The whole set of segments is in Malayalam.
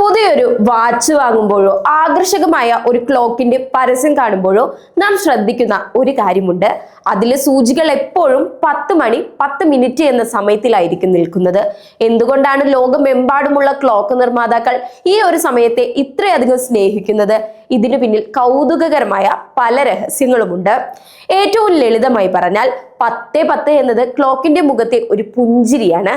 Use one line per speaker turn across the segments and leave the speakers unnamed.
പുതിയൊരു വാച്ച് വാങ്ങുമ്പോഴോ ആകർഷകമായ ഒരു ക്ലോക്കിന്റെ പരസ്യം കാണുമ്പോഴോ നാം ശ്രദ്ധിക്കുന്ന ഒരു കാര്യമുണ്ട്. അതിലെ സൂചികൾ എപ്പോഴും പത്ത് മണി പത്ത് മിനിറ്റ് എന്ന സമയത്തിലായിരിക്കും നിൽക്കുന്നത്. എന്തുകൊണ്ടാണ് ലോകമെമ്പാടുമുള്ള ക്ലോക്ക് നിർമ്മാതാക്കൾ ഈ ഒരു സമയത്തെ ഇത്രയധികം സ്നേഹിക്കുന്നത്? ഇതിനു പിന്നിൽ കൗതുകകരമായ പല രഹസ്യങ്ങളുമുണ്ട്. ഏറ്റവും ലളിതമായി പറഞ്ഞാൽ പത്ത് പത്ത് എന്നത് ക്ലോക്കിന്റെ മുഖത്തെ ഒരു പുഞ്ചിരിയാണ്.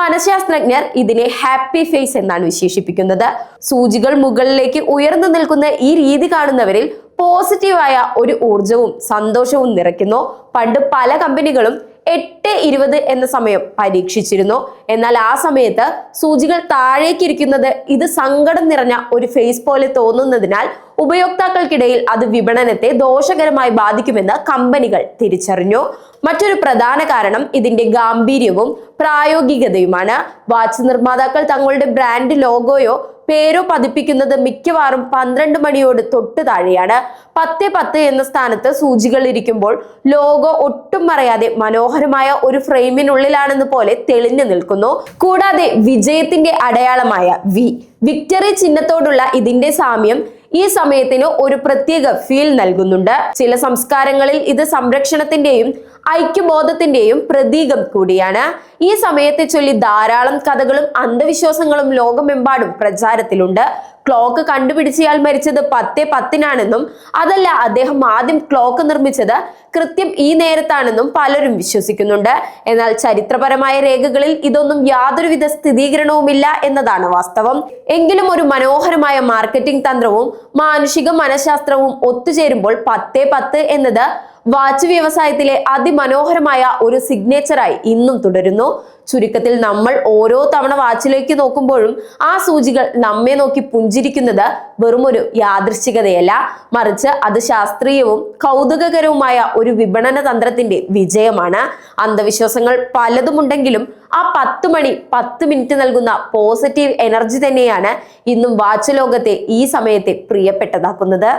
മനഃശാസ്ത്രജ്ഞർ ഇതിനെ ഹാപ്പി ഫേസ് എന്നാണ് വിശേഷിപ്പിക്കുന്നത്. സൂചികൾ മുകളിലേക്ക് ഉയർന്നു നിൽക്കുന്ന ഈ രീതി കാണുന്നവരിൽ പോസിറ്റീവായ ഒരു ഊർജവും സന്തോഷവും നിറയ്ക്കുന്നു. പണ്ട് പല കമ്പനികളും എട്ട് ഇരുപത് എന്ന സമയം പരീക്ഷിച്ചിരുന്നു. എന്നാൽ ആ സമയത്ത് സൂചികൾ താഴേക്ക് താഴേക്കിരിക്കുന്നത് ഇത് സങ്കടം നിറഞ്ഞ ഒരു ഫേസ് പോലെ തോന്നുന്നതിനാൽ ഉപയോക്താക്കൾക്കിടയിൽ അത് വിപണനത്തെ ദോഷകരമായി ബാധിക്കുമെന്ന് കമ്പനികൾ തിരിച്ചറിഞ്ഞു. മറ്റൊരു പ്രധാന കാരണം ഇതിന്റെ ഗാംഭീര്യവും പ്രായോഗികതയുമാണ്. വാച്ച് നിർമ്മാതാക്കൾ തങ്ങളുടെ ബ്രാൻഡ് ലോഗോയോ പേരോ പതിപ്പിക്കുന്നത് മിക്കവാറും പന്ത്രണ്ട് മണിയോട് തൊട്ട് താഴെയാണ്. പത്ത് പത്ത് എന്ന സ്ഥാനത്ത് സൂചികൾ ഇരിക്കുമ്പോൾ ലോഗോ ഒട്ടും മറയാതെ മനോഹരമായ ഒരു ഫ്രെയിമിനുള്ളിലാണെന്ന് പോലെ തെളിഞ്ഞു നിൽക്കുന്നു. കൂടാതെ വിജയത്തിന്റെ അടയാളമായ വി വിക്ടറി ചിഹ്നത്തോടുള്ള ഇതിന്റെ സാമ്യം ഈ സമയത്തിന് ഒരു പ്രത്യേക ഫീൽ നൽകുന്നുണ്ട്. ചില സംസ്കാരങ്ങളിൽ ഇത് സംരക്ഷണത്തിന്റെയും ഐക്യബോധത്തിന്റെയും പ്രതീകം കൂടിയാണ്. ഈ സമയത്തെ ചൊല്ലി ധാരാളം കഥകളും അന്ധവിശ്വാസങ്ങളും ലോകമെമ്പാടും പ്രചാരത്തിലുണ്ട്. ക്ലോക്ക് കണ്ടുപിടിച്ചയാൾ മരിച്ചത് പത്തേ പത്തിനാണെന്നും അതല്ല അദ്ദേഹം ആദ്യം ക്ലോക്ക് നിർമ്മിച്ചത് കൃത്യം ഈ നേരത്താണെന്നും പലരും വിശ്വസിക്കുന്നുണ്ട്. എന്നാൽ ചരിത്രപരമായ രേഖകളിൽ ഇതൊന്നും യാതൊരുവിധ സ്ഥിരീകരണവുമില്ല എന്നതാണ് വാസ്തവം. എങ്കിലും ഒരു മനോഹരമായ മാർക്കറ്റിംഗ് തന്ത്രവും മാനുഷിക മനഃശാസ്ത്രവും ഒത്തുചേരുമ്പോൾ പത്തേ പത്ത് എന്നത് വാച്ച് വ്യവസായത്തിലെ അതിമനോഹരമായ ഒരു സിഗ്നേച്ചറായി ഇന്നും തുടരുന്നു. ചുരുക്കത്തിൽ നമ്മൾ ഓരോ തവണ വാച്ചിലേക്ക് നോക്കുമ്പോഴും ആ സൂചികൾ നമ്മെ നോക്കി പുഞ്ചിരിക്കുന്നത് വെറുമൊരു യാദൃശ്ചികതയല്ല. മറിച്ച് അത് ശാസ്ത്രീയവും കൗതുകകരവുമായ ഒരു വിപണന തന്ത്രത്തിന്റെ വിജയമാണ്. അന്ധവിശ്വാസങ്ങൾ പലതുമുണ്ടെങ്കിലും ആ പത്ത് മണി പത്ത് മിനിറ്റ് നൽകുന്ന പോസിറ്റീവ് എനർജി തന്നെയാണ് ഇന്നും വാച്ച് ലോകത്തെ ഈ സമയത്തെ പ്രിയപ്പെട്ടതാക്കുന്നത്.